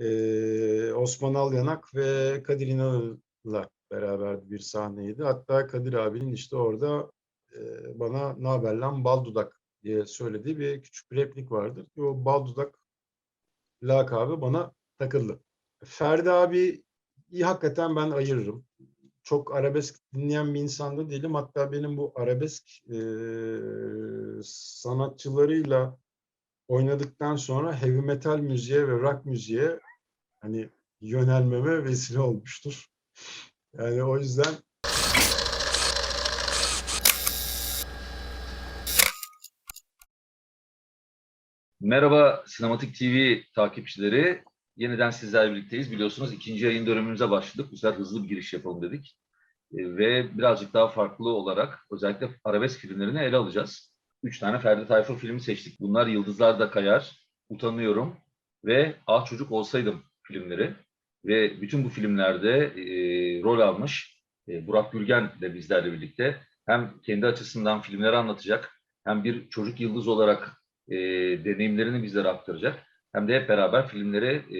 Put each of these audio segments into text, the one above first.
Ee, Osman Alyanak ve Kadir İnanır'la beraber bir sahneydi. Hatta Kadir abinin işte orada e, bana ne haber lan bal dudak diye söylediği bir küçük bir replik vardır. O bal dudak lakabı bana takıldı. Ferdi abi iyi hakikaten ben ayırırım. Çok arabesk dinleyen bir insan da değilim. Hatta benim bu arabesk e, sanatçılarıyla oynadıktan sonra heavy metal müziğe ve rock müziğe hani yönelmeme vesile olmuştur. Yani o yüzden Merhaba Sinematik TV takipçileri. Yeniden sizlerle birlikteyiz. Biliyorsunuz ikinci yayın dönemimize başladık. Bu sefer hızlı bir giriş yapalım dedik. E, Ve birazcık daha farklı olarak özellikle arabesk filmlerini ele alacağız. Üç tane Ferdi Tayfur filmi seçtik. Bunlar Yıldızlar da Kayar, Utanıyorum ve Ah Çocuk Olsaydım filmleri. Ve bütün bu filmlerde e, rol almış e, Burak Gürgen de bizlerle birlikte. Hem kendi açısından filmleri anlatacak, hem bir çocuk yıldız olarak e, deneyimlerini bizlere aktaracak. Hem de hep beraber filmleri e,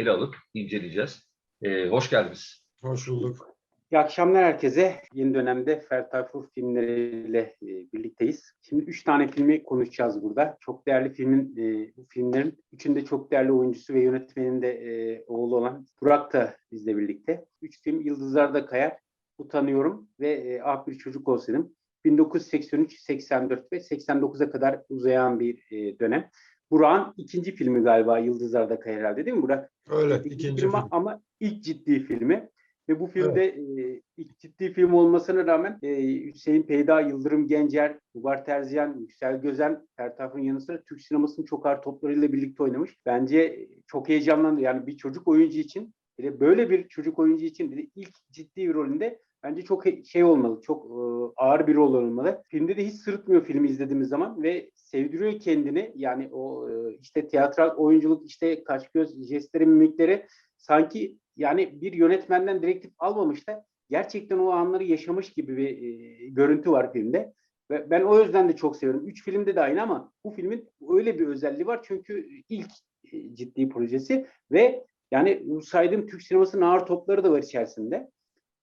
ele alıp inceleyeceğiz. E, hoş geldiniz. hoş bulduk. İyi akşamlar herkese. Yeni dönemde Ferdi Tayfur filmleriyle e, birlikteyiz. Şimdi üç tane filmi konuşacağız burada. Çok değerli filmin, e, filmlerin üçünde çok değerli oyuncusu ve yönetmenin de e, oğlu olan Burak da bizle birlikte. Üç film Yıldızlarda Kayar, Utanıyorum ve e, Ah Bir Çocuk Olsaydım. 1983, 84 ve 89'a kadar uzayan bir e, dönem. Burak'ın ikinci filmi galiba Yıldızlarda Kayar herhalde değil mi Burak? Öyle İkinci ikinci film. ama ilk ciddi filmi. Ve bu filmde e, ilk ciddi film olmasına rağmen e, Hüseyin Peyda, Yıldırım Gencer, Ugar Terziyan, Yüksel Gözen, Pertaf'ın yanı sıra Türk sinemasının çok ağır toplarıyla birlikte oynamış. Bence e, çok heyecanlandı. Yani bir çocuk oyuncu için, bir de böyle bir çocuk oyuncu için bir de ilk ciddi bir rolünde bence çok şey olmalı, çok e, ağır bir rol olmalı. Filmde de hiç sırıtmıyor filmi izlediğimiz zaman ve sevdiriyor kendini. Yani o e, işte tiyatral oyunculuk, işte kaş göz jestleri, mimikleri sanki yani bir yönetmenden direktif almamış da gerçekten o anları yaşamış gibi bir e, görüntü var filmde. Ve ben o yüzden de çok seviyorum. Üç filmde de aynı ama bu filmin öyle bir özelliği var çünkü ilk e, ciddi projesi ve yani saydığım Türk sinemasının ağır topları da var içerisinde.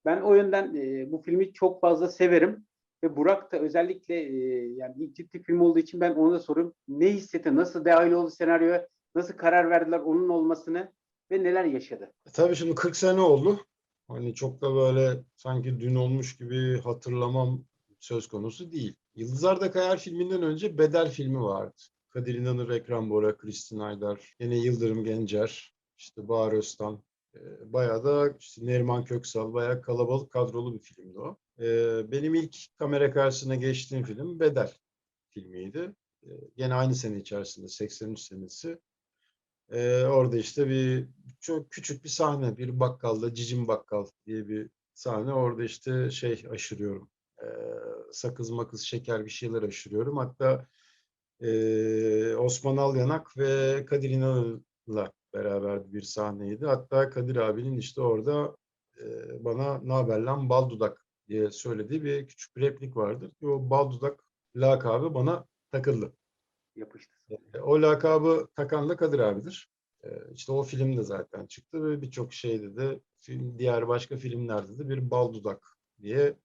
Ben o yönden e, bu filmi çok fazla severim ve Burak da özellikle e, yani ilk ciddi film olduğu için ben ona da soruyorum. Ne hissetti, nasıl dahil oldu senaryoya, nasıl karar verdiler onun olmasını ve neler yaşadı? E, Tabii şimdi 40 sene oldu. Hani çok da böyle sanki dün olmuş gibi hatırlamam söz konusu değil. Yıldızlar da Kayar filminden önce Bedel filmi vardı. Kadir İnanır, Ekrem Bora, Kristin Aydar, yine Yıldırım Gencer, işte Bahar Öztan. E, bayağı da işte Neriman Köksal, bayağı kalabalık kadrolu bir filmdi o. E, benim ilk kamera karşısına geçtiğim film Bedel filmiydi. E, gene aynı sene içerisinde 83 senesi. Ee, orada işte bir çok küçük bir sahne, bir bakkalda Cicim Bakkal diye bir sahne. Orada işte şey aşırıyorum. Ee, sakız makız şeker bir şeyler aşırıyorum. Hatta ee, Osman Alyanak ve Kadir İnanır'la beraber bir sahneydi. Hatta Kadir abinin işte orada ee, bana ne haber lan bal dudak diye söylediği bir küçük bir replik vardır. O bal dudak lakabı bana takıldı. Yapıştı. E, O lakabı takan da Kadir abidir. E, İşte o film de zaten çıktı ve birçok şeyde de film, diğer başka filmlerde de bir bal dudak diye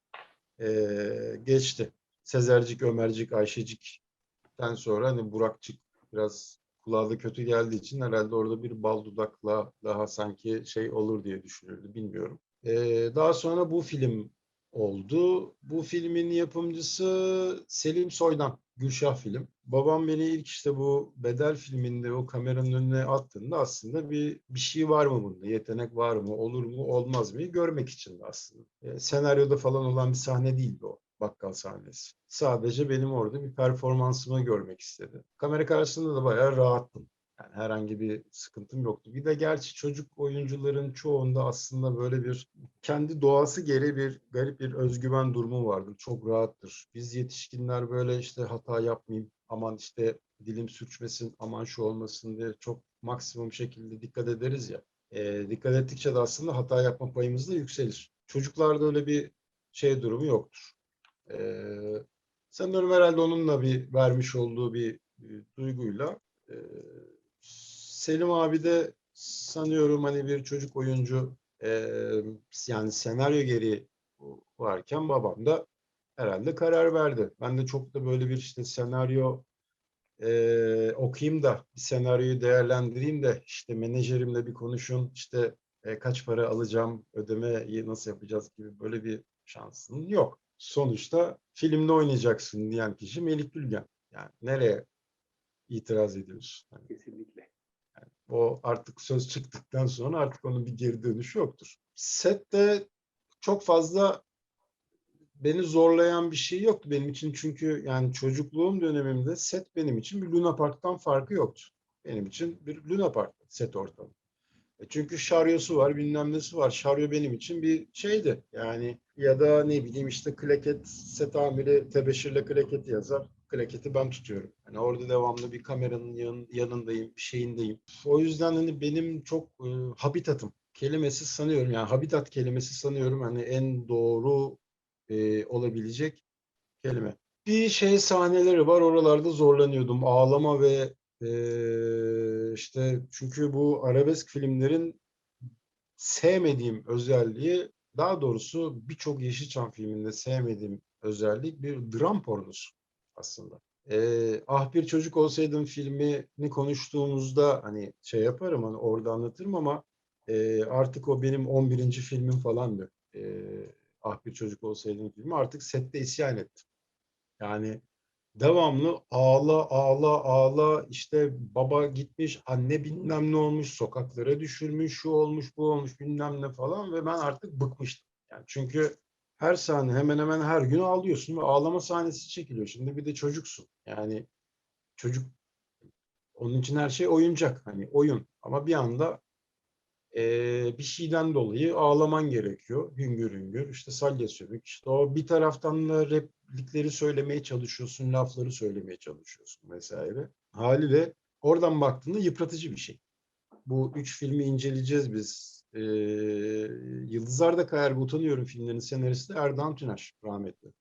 e, geçti. Sezercik, Ömercik, Ayşecik'ten sonra hani Burakçık biraz kulağa da kötü geldiği için herhalde orada bir bal dudakla daha sanki şey olur diye düşünüldü bilmiyorum. E, daha sonra bu film oldu. Bu filmin yapımcısı Selim Soydan. Gülşah film. Babam beni ilk işte bu Bedel filminde o kameranın önüne attığında aslında bir bir şey var mı bunda? Yetenek var mı? Olur mu? Olmaz mı? Görmek için aslında. E, senaryoda falan olan bir sahne değildi o bakkal sahnesi. Sadece benim orada bir performansımı görmek istedi. Kamera karşısında da bayağı rahattım. Yani herhangi bir sıkıntım yoktu. Bir de gerçi çocuk oyuncuların çoğunda aslında böyle bir kendi doğası gereği bir garip bir özgüven durumu vardır. Çok rahattır. Biz yetişkinler böyle işte hata yapmayayım, aman işte dilim sürçmesin, aman şu olmasın diye çok maksimum şekilde dikkat ederiz ya. Ee, dikkat ettikçe de aslında hata yapma payımız da yükselir. Çocuklarda öyle bir şey durumu yoktur. Ee, sanıyorum herhalde onunla bir vermiş olduğu bir, bir duyguyla e, Selim abi de sanıyorum hani bir çocuk oyuncu e, yani senaryo gereği varken babam da herhalde karar verdi. Ben de çok da böyle bir işte senaryo e, okuyayım da bir senaryoyu değerlendireyim de işte menajerimle bir konuşun işte e, kaç para alacağım ödemeyi nasıl yapacağız gibi böyle bir şansın yok. Sonuçta filmde oynayacaksın diyen kişi Melih Gülgen. Yani nereye itiraz ediyorsun? Kesinlikle. O artık söz çıktıktan sonra artık onun bir geri dönüşü yoktur. Sette çok fazla beni zorlayan bir şey yoktu benim için çünkü yani çocukluğum dönemimde set benim için bir Luna Park'tan farkı yoktu. Benim için bir Luna Park set ortamı. E çünkü şaryosu var, bilmem nesi var. Şaryo benim için bir şeydi. Yani ya da ne bileyim işte klaket set amiri tebeşirle klaketi yazar. Klaketi ben tutuyorum. Yani orada devamlı bir kameranın yan- yanındayım, bir şeyindeyim. O yüzden hani benim çok e, habitatım kelimesi sanıyorum yani habitat kelimesi sanıyorum hani en doğru e, olabilecek kelime. Bir şey sahneleri var oralarda zorlanıyordum. Ağlama ve e, işte çünkü bu arabesk filmlerin sevmediğim özelliği daha doğrusu birçok Yeşilçam filminde sevmediğim özellik bir dram pornosu aslında. Ee, ah bir çocuk olsaydım filmini konuştuğumuzda hani şey yaparım hani orada anlatırım ama e, artık o benim 11. filmim falandı. Ee, ah bir çocuk olsaydım filmi artık sette isyan ettim. Yani devamlı ağla ağla ağla işte baba gitmiş anne bilmem ne olmuş sokaklara düşürmüş şu olmuş bu olmuş bilmem ne falan ve ben artık bıkmıştım. Yani çünkü her sahne hemen hemen her gün ağlıyorsun ve ağlama sahnesi çekiliyor. Şimdi bir de çocuksun. Yani çocuk onun için her şey oyuncak hani oyun ama bir anda eee, bir şeyden dolayı ağlaman gerekiyor. Hüngür hüngür işte salya sümük. İşte o bir taraftan da replikleri söylemeye çalışıyorsun, lafları söylemeye çalışıyorsun vesaire. Haliyle oradan baktığında yıpratıcı bir şey. Bu üç filmi inceleyeceğiz biz. Ee, Yıldızlar Kayar Utanıyorum filmlerinin senaristi Erdoğan Tüner rahmetli.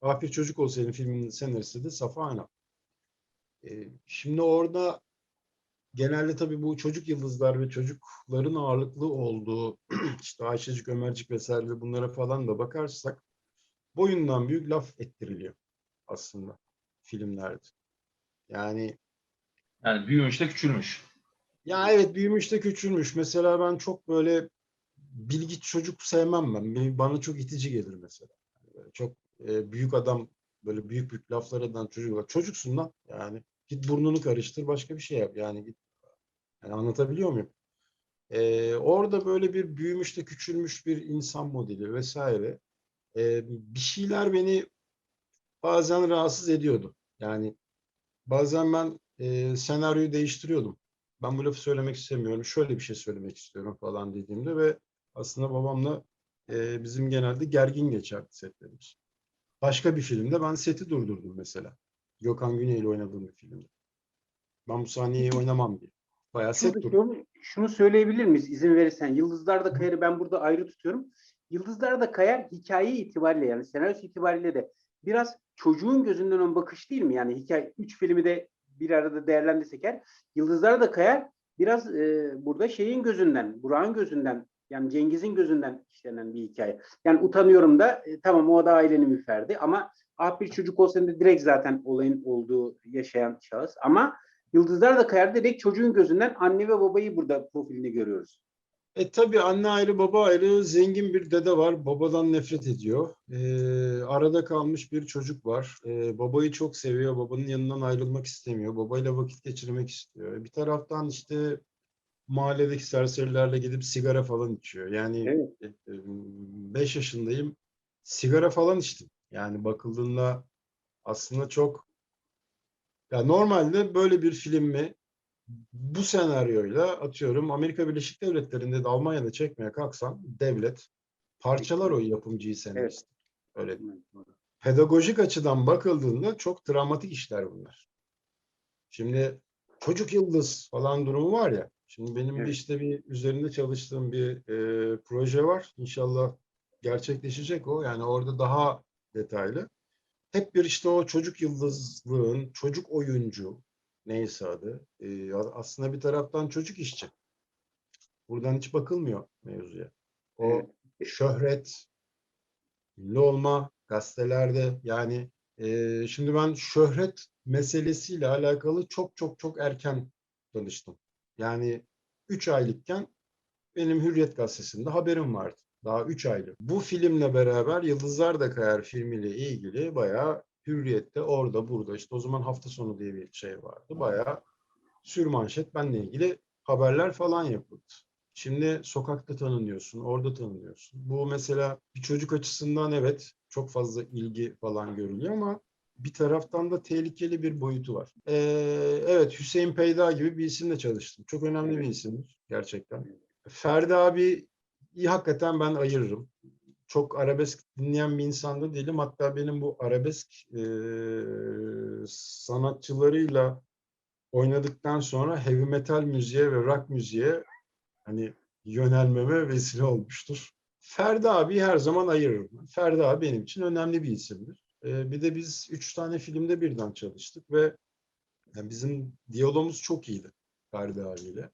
Ah Bir Çocuk Olsaydım filminin senaristi de Safa Aynal. Ee, şimdi orada genelde tabii bu çocuk yıldızlar ve çocukların ağırlıklı olduğu işte Ayşecik, Ömercik vesaire bunlara falan da bakarsak boyundan büyük laf ettiriliyor aslında filmlerde. Yani Yani büyümüş de küçülmüş. Ya evet büyümüş de küçülmüş. Mesela ben çok böyle bilgi çocuk sevmem ben. Bana çok itici gelir mesela. Böyle çok e, büyük adam böyle büyük büyük laflar eden çocuk. Çocuksun lan yani. Git burnunu karıştır başka bir şey yap. Yani git yani anlatabiliyor muyum? E, orada böyle bir büyümüş de küçülmüş bir insan modeli vesaire. E, bir şeyler beni bazen rahatsız ediyordu. Yani bazen ben e, senaryoyu değiştiriyordum. Ben bu lafı söylemek istemiyorum. Şöyle bir şey söylemek istiyorum falan dediğimde ve aslında babamla e, bizim genelde gergin geçerdi setlerimiz. Başka bir filmde ben seti durdurdum mesela. Gökhan Güney ile oynadığım bir filmde. Ben bu sahneyi oynamam diye. Bayağı set durdurdum. şunu, şunu söyleyebilir miyiz izin verirsen? Yıldızlar da Kayar'ı ben burada ayrı tutuyorum. Yıldızlar da Kayar hikaye itibariyle yani senaryosu itibariyle de biraz çocuğun gözünden ön bakış değil mi? Yani hikaye üç filmi de bir arada değerlendirsek eğer Yıldızlar da Kayar biraz e, burada şeyin gözünden, Burak'ın gözünden yani Cengiz'in gözünden işlenen bir hikaye. Yani utanıyorum da e, tamam o da ailenin bir ferdi ama ah bir çocuk olsa direkt zaten olayın olduğu yaşayan şahıs ama Yıldızlar da Kayar direkt çocuğun gözünden anne ve babayı burada profilini görüyoruz. E tabii anne ayrı baba ayrı zengin bir dede var. Babadan nefret ediyor. Ee, arada kalmış bir çocuk var. Ee, babayı çok seviyor. Babanın yanından ayrılmak istemiyor. Babayla vakit geçirmek istiyor. Bir taraftan işte mahalledeki serserilerle gidip sigara falan içiyor. Yani Evet. 5 yaşındayım. Sigara falan içtim. Yani bakıldığında aslında çok ya normalde böyle bir filmi bu senaryoyla atıyorum Amerika Birleşik Devletleri'nde de Almanya'da çekmeye kalksan devlet parçalar o yapımcıyı senarist. Öyle pedagojik açıdan bakıldığında çok travmatik işler bunlar. Şimdi çocuk yıldız falan durumu var ya. Şimdi benim de Evet. işte bir üzerinde çalıştığım bir e, proje var. İnşallah gerçekleşecek o. Yani orada daha detaylı. Hep bir işte o çocuk yıldızlığın, çocuk oyuncu neyse adı. e, aslında bir taraftan çocuk işçi. Buradan hiç bakılmıyor mevzuya. O Evet. şöhret, ünlü olma gazetelerde yani e, şimdi ben şöhret meselesiyle alakalı çok çok çok erken tanıştım. Yani 3 aylıkken benim Hürriyet gazetesinde haberim vardı. Daha 3 aylık. Bu filmle beraber Yıldızlar da Kayar filmiyle ilgili bayağı Hürriyet'te orada burada işte o zaman hafta sonu diye bir şey vardı. Bayağı sürmanşet benle ilgili haberler falan yapıldı. Şimdi sokakta tanınıyorsun, orada tanınıyorsun. Bu mesela bir çocuk açısından evet çok fazla ilgi falan görülüyor ama bir taraftan da tehlikeli bir boyutu var. Ee, evet Hüseyin Peyda gibi bir isimle çalıştım. Çok önemli bir isimdir gerçekten. Ferdi abi iyi hakikaten ben ayırırım. Çok arabesk dinleyen bir insan da değilim. Hatta benim bu arabesk e, sanatçılarıyla oynadıktan sonra heavy metal müziğe ve rock müziğe hani yönelmeme vesile olmuştur. Ferdi abi her zaman ayırırım. Ferdi abi benim için önemli bir isimdir. Ee, bir de biz üç tane filmde birden çalıştık ve yani bizim diyalogumuz çok iyiydi Ferdi abiyle.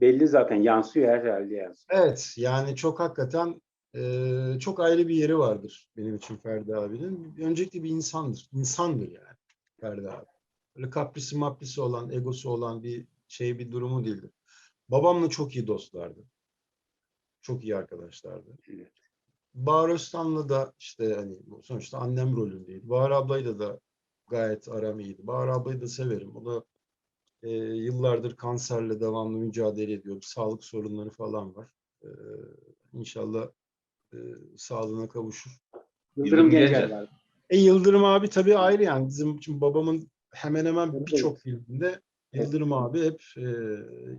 Belli zaten yansıyor her yerde yansıyor. Evet yani çok hakikaten e, çok ayrı bir yeri vardır benim için Ferdi abinin. Öncelikle bir insandır. İnsandır yani Ferdi abi. Öyle kaprisi maprisi olan, egosu olan bir şey bir durumu değildir. Babamla çok iyi dostlardı. Çok iyi arkadaşlardı. Evet. Bahar Öztan'la da işte hani sonuçta annem rolündeydi. Bahar ablayla da gayet aram iyiydi. Bahar ablayı da severim. O da e, yıllardır kanserle devamlı mücadele ediyor. Sağlık sorunları falan var. E, inşallah e, sağlığına kavuşur. Yıldırım Yıldırım Gencer. E Yıldırım abi tabii ayrı yani. Bizim için babamın hemen hemen Evet. birçok filminde Yıldırım abi hep e,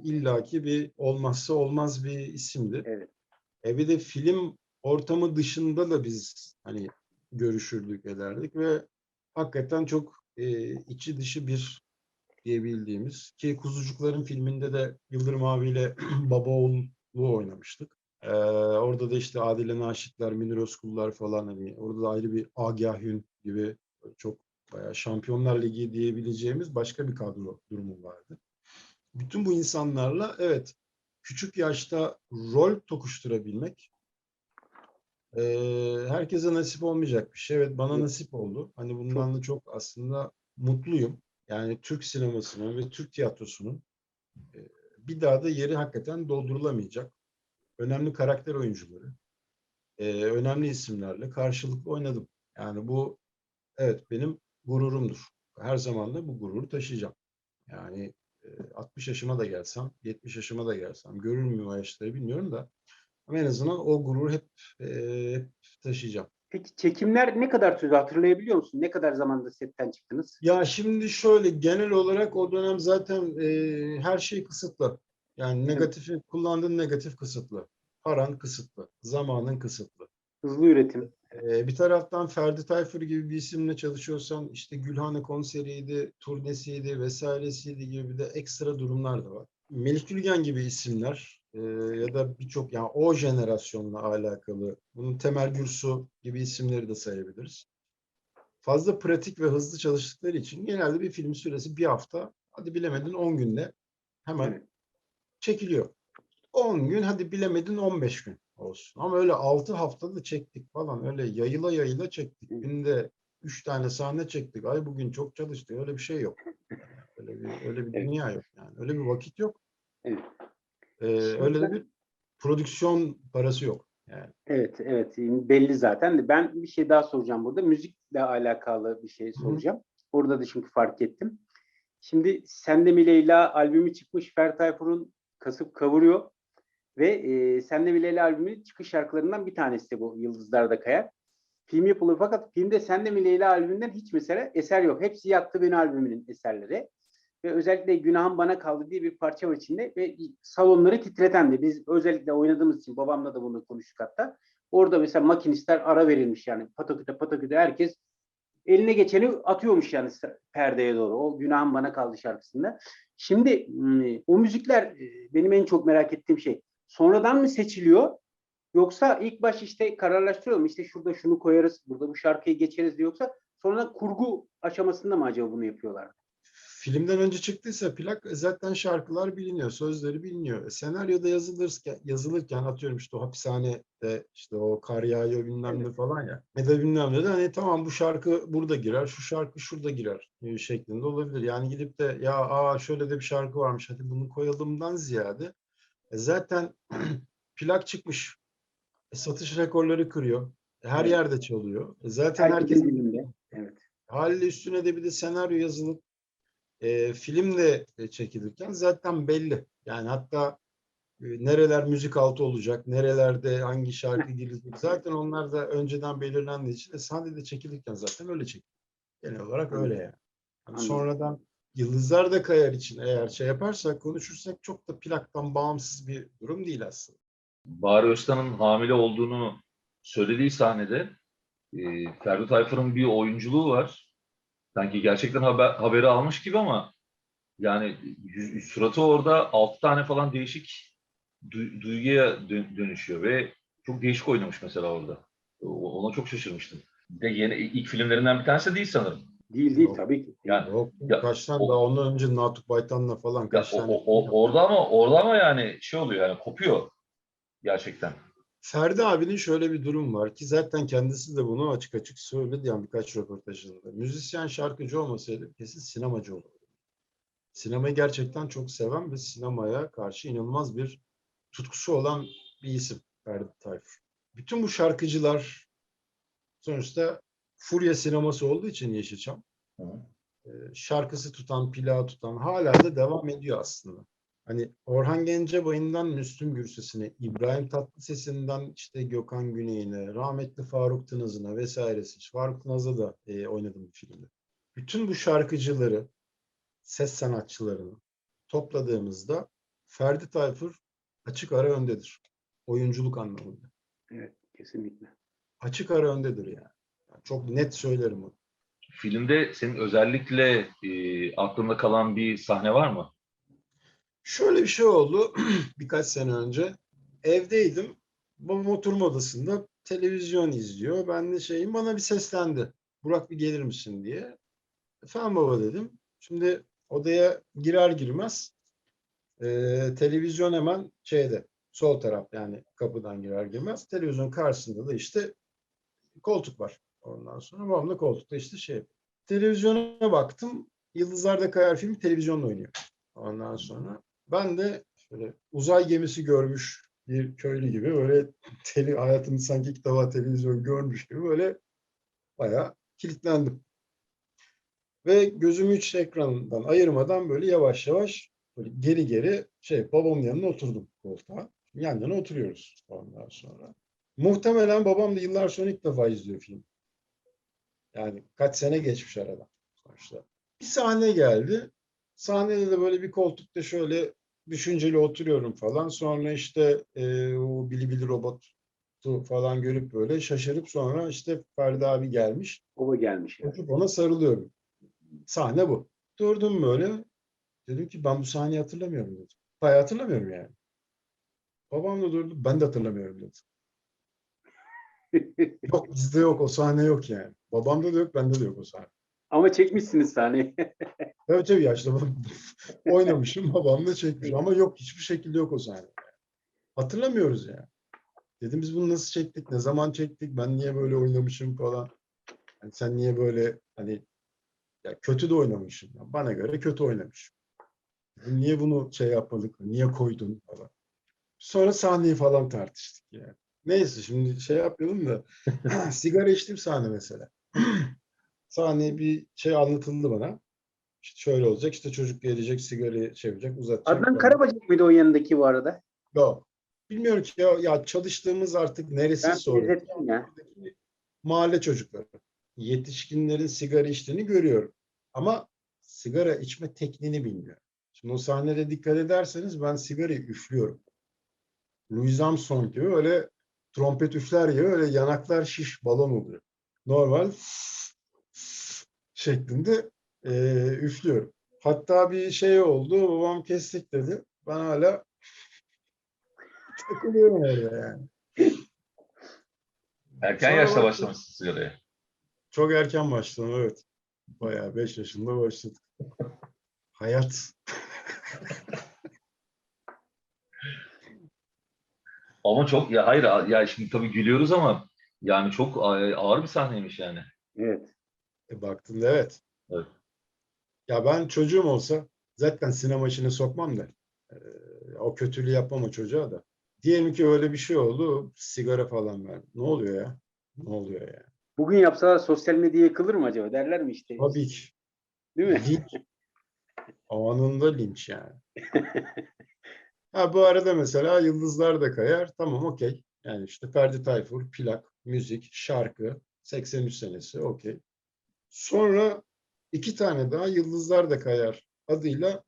illaki bir olmazsa olmaz bir isimdi. Evet. E bir de film ortamı dışında da biz hani görüşürdük ederdik ve hakikaten çok e, içi dışı bir diyebildiğimiz ki Kuzucukların filminde de Yıldırım abiyle baba oğlu oynamıştık. Ee, orada da işte Adile Naşitler, Münir Özkullar falan hani orada da ayrı bir Agah Hün gibi çok bayağı Şampiyonlar Ligi diyebileceğimiz başka bir kadro durumu vardı. Bütün bu insanlarla evet küçük yaşta rol tokuşturabilmek eee, herkese nasip olmayacak bir şey. Evet bana nasip oldu. Hani bundan da çok aslında mutluyum. Yani Türk sinemasının ve Türk tiyatrosunun eee, bir daha da yeri hakikaten doldurulamayacak. Önemli karakter oyuncuları, eee, önemli isimlerle karşılıklı oynadım. Yani bu evet benim gururumdur. Her zaman da bu gururu taşıyacağım. Yani e, 60 yaşıma da gelsem, 70 yaşıma da gelsem, görür müyüm o yaşları bilmiyorum da ama en azından o gururu hep, e, hep taşıyacağım. Peki çekimler ne kadar sürdü hatırlayabiliyor musun? Ne kadar zamanda setten çıktınız? Ya şimdi şöyle genel olarak o dönem zaten e, her şey kısıtlı. Yani negatifi kullandığın negatif kısıtlı. Paran kısıtlı. Zamanın kısıtlı. Hızlı üretim. Ee, bir taraftan Ferdi Tayfur gibi bir isimle çalışıyorsan işte Gülhane konseriydi, turnesiydi vesairesiydi gibi bir de ekstra durumlar da var. Melih Gülgen gibi isimler e, ya da birçok yani o jenerasyonla alakalı bunun Temel Gürsu gibi isimleri de sayabiliriz. Fazla pratik ve hızlı çalıştıkları için genelde bir film süresi bir hafta hadi bilemedin 10 günde hemen Evet. Çekiliyor. 10 gün hadi bilemedin 15 gün olsun. Ama öyle 6 haftada çektik falan. Öyle yayıla yayıla çektik. Hı. Günde 3 tane sahne çektik. Ay bugün çok çalıştı. Öyle bir şey yok. Öyle bir, öyle bir Evet. dünya yok. Yani öyle bir vakit yok. Evet. Ee, öyle de bir prodüksiyon parası yok. Yani Evet, evet. Belli zaten. Ben bir şey daha soracağım burada. Müzikle alakalı bir şey hı. soracağım. Orada da çünkü fark ettim. Şimdi Sen de mi Leyla albümü çıkmış. Ferdi Tayfur'un kasıp kavuruyor. Ve e, Sen de mi Leyla albümü çıkış şarkılarından bir tanesi de bu Yıldızlarda Kayar. Film yapılıyor fakat filmde Sen de mi Leyla albümünden hiç mesela eser yok. Hepsi Yattı Beni albümünün eserleri. Ve özellikle Günahım Bana Kaldı diye bir parça var içinde ve salonları titreten de biz özellikle oynadığımız için babamla da bunu konuştuk hatta. Orada mesela makinistler ara verilmiş yani pataküte pataküte herkes eline geçeni atıyormuş yani perdeye doğru. O Günahım Bana Kaldı şarkısında. Şimdi o müzikler e, benim en çok merak ettiğim şey. Sonradan mı seçiliyor? Yoksa ilk baş işte kararlaştırıyor mu? İşte şurada şunu koyarız, burada bu şarkıyı geçeriz diyor. Yoksa sonradan kurgu aşamasında mı acaba bunu yapıyorlar? Filmden önce çıktıysa plak e, zaten şarkılar biliniyor, sözleri biliniyor. E, senaryoda yazılırken, yazılırken atıyorum işte o hapishanede işte o kar yağıyor bilmem ne falan ya. Ya da bilmem ne de hani tamam bu şarkı burada girer, şu şarkı şurada girer e, şeklinde olabilir. Yani gidip de ya aa şöyle de bir şarkı varmış hadi bunu koyalımdan ziyade e, zaten plak çıkmış. E, satış rekorları kırıyor. Her Evet. yerde çalıyor. E, Zaten herkes dilinde. Evet. Haliyle üstüne de bir de senaryo yazılıp e, film de e, çekilirken zaten belli. Yani hatta e, nereler müzik altı olacak, nerelerde hangi şarkı girecek zaten onlar da önceden belirlendiği için de sahnede çekilirken zaten öyle çekiliyor. Genel olarak öyle yani. Yani Anladım. sonradan Yıldızlar da Kayar için eğer şey yaparsak, konuşursak çok da plaktan bağımsız bir durum değil aslında. Bahar Öztan'ın hamile olduğunu söylediği sahnede e, Ferdi Tayfur'un bir oyunculuğu var. Sanki gerçekten haber, haberi almış gibi ama yani yüz- suratı orada altı tane falan değişik du- duyguya dö- dönüşüyor ve çok değişik oynamış mesela orada. Ona çok şaşırmıştım. Bir de yeni ilk filmlerinden bir tanesi değil sanırım. Değil değil Yok. tabii ki. Yani Yok, Ya, kaç tane o- daha ondan önce Natuk Baytan'la falan Ya kaç o- tane. o- o- orada ama orada ama yani şey oluyor yani kopuyor gerçekten. Ferdi abinin şöyle bir durum var ki zaten kendisi de bunu açık açık söyledi yani birkaç röportajında. Müzisyen şarkıcı olmasaydı kesin sinemacı olurdu. Sinemayı gerçekten çok seven ve sinemaya karşı inanılmaz bir tutkusu olan bir isim Ferdi Tayfur. Bütün bu şarkıcılar sonuçta furya sineması olduğu için Yeşilçam Hı e, şarkısı tutan, plağı tutan hala da devam ediyor aslında. Hani Orhan Gencebay'ından Müslüm Gürses'ine, İbrahim Tatlıses'inden işte Gökhan Güney'ine, rahmetli Faruk Tınaz'ına vesairesi. Faruk Tınaz'la da e, oynadım filmde. Bütün bu şarkıcıları, ses sanatçılarını topladığımızda Ferdi Tayfur açık ara öndedir. Oyunculuk anlamında. Evet kesinlikle. Açık ara öndedir yani. Yani çok net söylerim onu. Filmde senin özellikle e, aklında kalan bir sahne var mı? Şöyle bir şey oldu birkaç sene önce. Evdeydim. Babam oturma odasında televizyon izliyor. Ben de şeyim bana bir seslendi. Burak bir gelir misin diye. Efendim baba dedim. Şimdi odaya girer girmez e, televizyon hemen şeyde sol taraf yani kapıdan girer girmez. Televizyon karşısında da işte koltuk var. Ondan sonra babam da koltukta işte şey. Televizyona baktım. Yıldızlarda Kayar filmi televizyonda oynuyor. Ondan sonra ben de şöyle uzay gemisi görmüş bir köylü gibi böyle tele, hayatımda sanki ilk defa televizyon görmüş gibi böyle bayağı kilitlendim. Ve gözümü hiç ekrandan ayırmadan böyle yavaş yavaş böyle geri geri şey babamın yanına oturdum koltuğa. Yan yana oturuyoruz ondan sonra. Muhtemelen babam da yıllar sonra ilk defa izliyor film. Yani kaç sene geçmiş aradan sonuçta. Bir sahne geldi. Sahnede de böyle bir koltukta şöyle düşünceli oturuyorum falan. Sonra işte e, o bili bili robotu falan görüp böyle şaşırıp sonra işte Ferdi abi gelmiş. Baba gelmiş. Yani. Ona sarılıyorum. Sahne bu. Durdum böyle. Dedim ki ben bu sahneyi hatırlamıyorum dedim. Bayağı hatırlamıyorum yani. Babam da durdu. Ben de hatırlamıyorum dedi. Yok bizde yok o sahne yok yani. Babamda da yok bende de yok o sahne. Ama çekmişsiniz sahneyi. Evet tabii yaşlı oynamışım babam da çekmiş ama yok hiçbir şekilde yok o sahne. Hatırlamıyoruz yani. Dedim biz bunu nasıl çektik, ne zaman çektik, ben niye böyle oynamışım falan. Hani sen niye böyle hani ya kötü de oynamışım. Bana göre kötü oynamışım. Dedim, niye bunu şey yapmadık, niye koydun falan. Sonra sahneyi falan tartıştık yani. Neyse şimdi şey yapmayalım da sigara içtiğim sahne mesela. Sahne bir şey anlatıldı bana. İşte şöyle olacak, işte çocuk gelecek, sigarayı şey yapacak, uzatacak. Adnan. Karabacak mıydı o yanındaki bu arada? Yok. Bilmiyorum ki ya, ya çalıştığımız artık neresi Ben ya. Buradaki Mahalle çocukları. Yetişkinlerin sigara içtiğini görüyorum. Ama sigara içme tekniğini bilmiyorum. Şimdi o sahnede dikkat ederseniz ben sigarayı üflüyorum. Louis Armstrong gibi öyle trompet üfler gibi öyle yanaklar şiş balon oluyor. Normal şeklinde eee, üflüyorum. Hatta bir şey oldu. Babam kestik dedi. Ben hala takılıyorum orada yani. Erken Sonra yaşta başlamışsın sigaraya. Çok erken başladım evet. Bayağı 5 yaşında başladık. hayat. Ama çok ya hayır ya şimdi tabii gülüyoruz ama yani çok ağır bir sahneymiş yani. Evet. E, baktığında evet. Evet. Ya ben çocuğum olsa zaten sinema içine sokmam da. e, o kötülüğü yapmam o çocuğa da. Diyelim ki öyle bir şey oldu. Sigara falan ver. Ne oluyor ya? Ne oluyor ya? Bugün yapsalar sosyal medya yakılır mı acaba? Derler mi işte? Tabii ki. Değil mi? Linç. Anında linç yani. Ha bu arada mesela yıldızlar da kayar. Tamam okey. Yani işte Ferdi Tayfur, plak, müzik, şarkı, 83 senesi okey. Sonra iki tane daha Yıldızlar da kayar adıyla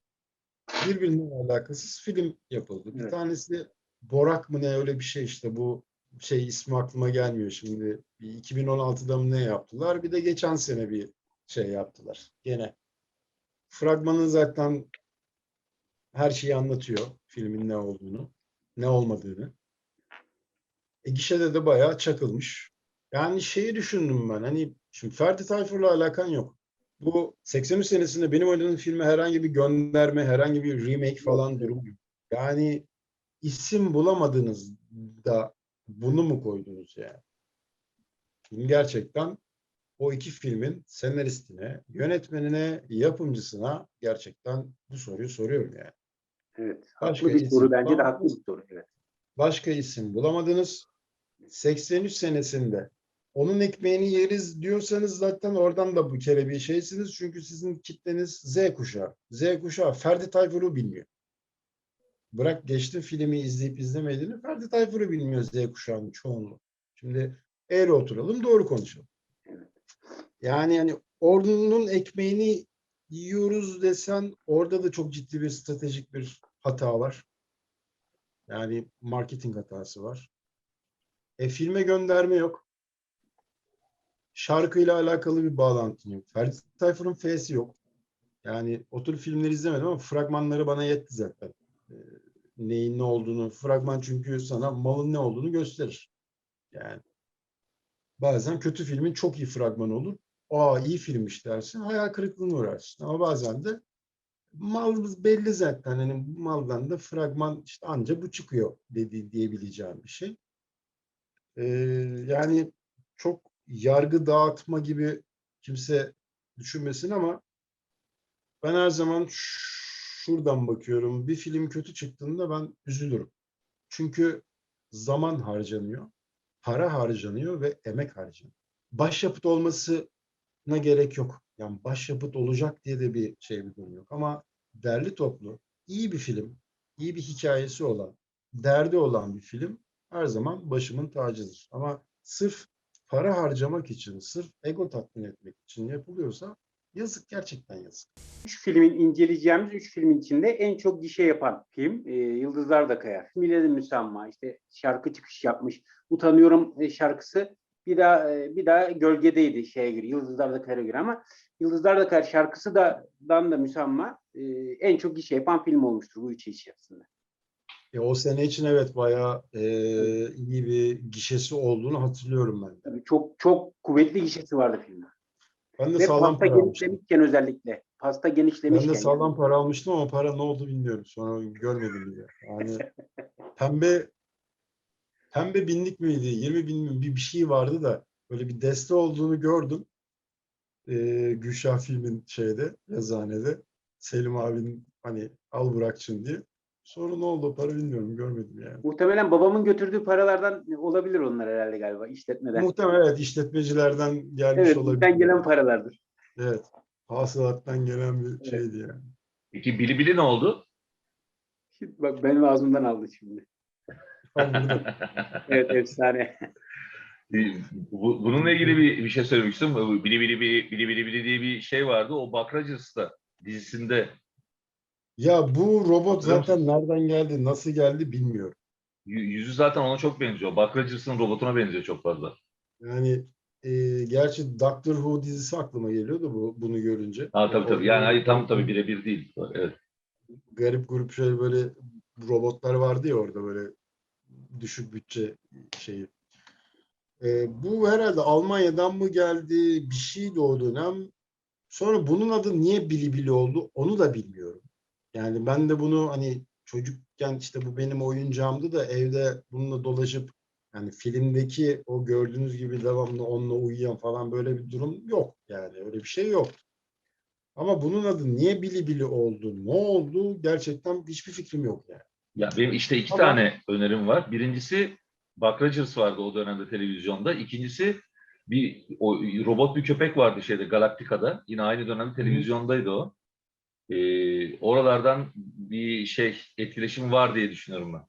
birbirinden alakasız film yapıldı. Bir Evet. tanesi Borak mı ne öyle bir şey işte bu şey ismi aklıma gelmiyor şimdi. Bir 2016'da mı ne yaptılar? Bir de geçen sene bir şey yaptılar. Gene fragmanı zaten her şeyi anlatıyor filmin ne olduğunu, ne olmadığını. E, gişede de bayağı çakılmış. Yani şeyi düşündüm ben hani şimdi Ferdi Tayfur'la alakan yok. Bu 83 senesinde benim oynadığım filme herhangi bir gönderme, herhangi bir remake falan durum yok. Yani isim bulamadınız da bunu mu koydunuz yani? Film gerçekten o iki filmin senaristine, yönetmenine, yapımcısına gerçekten bu soruyu soruyorum yani. Evet. Başka Haklı bir soru bence de haklı bir soru. Evet. Başka isim bulamadınız. 83 senesinde onun ekmeğini yeriz diyorsanız zaten oradan da bu kere bir şeysiniz. Çünkü sizin kitleniz Z kuşağı. Z kuşağı Ferdi Tayfur'u bilmiyor. Bırak geçtim filmi izleyip izlemediğini Ferdi Tayfur'u bilmiyor Z kuşağının çoğunluğu. Şimdi eğri oturalım doğru konuşalım. Yani hani ordunun ekmeğini yiyoruz desen orada da çok ciddi bir stratejik bir hata var. Yani marketing hatası var. E filme gönderme yok. Şarkıyla alakalı bir bağlantı yok. Ferdi Tayfur'un F'si yok. Yani o tür filmleri izlemedim ama fragmanları bana yetti zaten. E, neyin ne olduğunu. Fragman çünkü sana malın ne olduğunu gösterir. Yani bazen kötü filmin çok iyi fragmanı olur. Aa iyi filmmiş dersin. Hayal kırıklığına uğrarsın. Ama bazen de mal belli zaten. Hani maldan da fragman işte anca bu çıkıyor dedi, diyebileceğim bir şey. Ee, yani çok yargı dağıtma gibi kimse düşünmesin ama ben her zaman şuradan bakıyorum. Bir film kötü çıktığında ben üzülürüm. Çünkü zaman harcanıyor, para harcanıyor ve emek harcanıyor. Başyapıt olmasına gerek yok. Yani başyapıt olacak diye de bir şey bir durum yok. Ama derli toplu, iyi bir film, iyi bir hikayesi olan, derdi olan bir film her zaman başımın tacıdır. Ama sırf para harcamak için, sırf ego tatmin etmek için yapılıyorsa yazık gerçekten yazık. Üç filmin inceleyeceğimiz üç filmin içinde en çok gişe yapan film e, Yıldızlar da Kayar. Millet Müsamma işte şarkı çıkış yapmış. Utanıyorum e, şarkısı bir daha e, bir daha gölgedeydi şeye göre Yıldızlar da Kayar'a göre ama Yıldızlar da Kayar şarkısı da dan da müsamma e, en çok gişe yapan film olmuştur bu üçü içerisinde. E, o sene için evet bayağı e, iyi bir gişesi olduğunu hatırlıyorum ben. Tabii çok çok kuvvetli gişesi vardı filmde. Ben de Ve sağlam pasta para almıştım. genişlemişken özellikle. Pasta Ben genişlemişken. de sağlam para almıştım ama para ne oldu bilmiyorum. Sonra görmedim bile. Yani pembe pembe binlik miydi? 20 bin mi? Bir, bir şey vardı da böyle bir deste olduğunu gördüm. Ee, Gülşah filmin şeyde yazıhanede. Selim abinin hani al bırakçın diye. Sonra ne oldu para bilmiyorum. Görmedim yani. Muhtemelen babamın götürdüğü paralardan olabilir onlar herhalde galiba işletmeden. Muhtemelen evet işletmecilerden gelmiş Evet, olabilir. bizden gelen paralardır. Evet. Hasılattan gelen bir şeydi yani. Peki Bili Bili ne oldu? Şimdi Bak benim ağzımdan aldı şimdi. Evet efsane. Bu- Bununla ilgili bir, bir şey söylemiştim. Bu Bili Bili Bili Bili Bili Bili diye bir şey vardı. O Bakracıs'ta dizisinde Ya bu robot zaten nereden geldi, nasıl geldi bilmiyorum. Yü- Yüzü zaten ona çok benziyor. Bakracıs'ın robotuna benziyor çok fazla. Yani e, gerçi Doctor Who dizisi aklıma geliyordu bu bunu görünce. Ha tabii tabii. Yani hayır, tam tabii bir birebir değil. Evet. garip grup şöyle böyle robotlar vardı ya orada böyle düşük bütçe şeyi. E, bu herhalde Almanya'dan mı geldi bir şeydi o dönem. Sonra bunun adı niye Bili Bili oldu onu da bilmiyorum. Yani ben de bunu hani çocukken işte bu benim oyuncağımdı da evde bununla dolaşıp yani filmdeki o gördüğünüz gibi devamlı onunla uyuyan falan böyle bir durum yok. Yani öyle bir şey yok. Ama bunun adı niye Bili Bili oldu, ne oldu gerçekten hiçbir fikrim yok yani. Ya benim işte iki Ama- tane önerim var. Birincisi Buck Rogers vardı o dönemde televizyonda. İkincisi bir o, robot bir köpek vardı şeyde Galaktika'da. Yine aynı dönemde televizyondaydı o. Ee, oralardan bir şey etkileşim var diye düşünüyorum ben.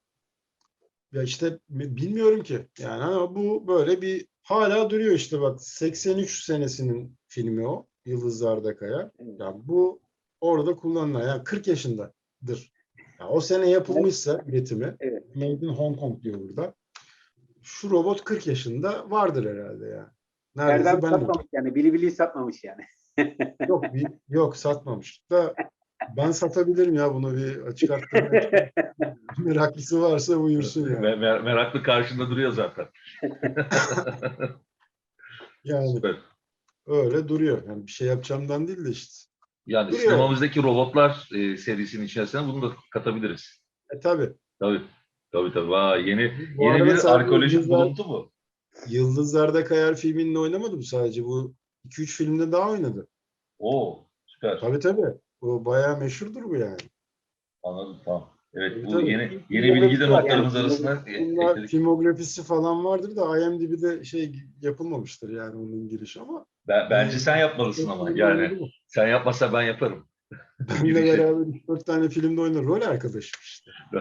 Ya işte bi- bilmiyorum ki. Yani ama bu böyle bir hala duruyor işte bak 83 senesinin filmi o. Yıldızlarda Kaya. Evet. Ya bu orada kullanılan yani 40 yaşındadır. Ya o sene yapılmışsa üretimi Evet. Made in Hong Kong diyor burada. Şu robot 40 yaşında vardır herhalde ya. Neredeyse Erdem ben satmamış yani. Bili Bili'yi satmamış yani. Yok bir- yok satmamış. Da ben satabilirim ya bunu bir açık arttırma. Meraklısı varsa buyursun yani. Me- mer- meraklı karşında duruyor zaten. Yani Süper. öyle duruyor. Yani bir şey yapacağımdan değil de işte. Yani Duruyor. sinemamızdaki robotlar e, serisinin içerisine bunu da katabiliriz. E tabii. Tabii. Tabii tabii. Vay, yeni Bu yeni bir arkeolojik buluntu bu. Yıldızlarda Kayar filminde oynamadı bu sadece. Bu 2-3 filmde daha oynadı. Oo, süper. Tabii tabii. Bu bayağı meşhurdur bu yani. Anladım tamam. Evet Tabii, bu tabii. yeni yeni bilgi de notlarımız yani. arasında e- Bunlar filmografisi falan vardır da IMDb'de şey yapılmamıştır yani onun girişi ama. Ben, bence sen yapmalısın ama yani sen yapmazsa ben yaparım. Benle beraber 3-4 tane filmde oynar. Rol arkadaşım işte.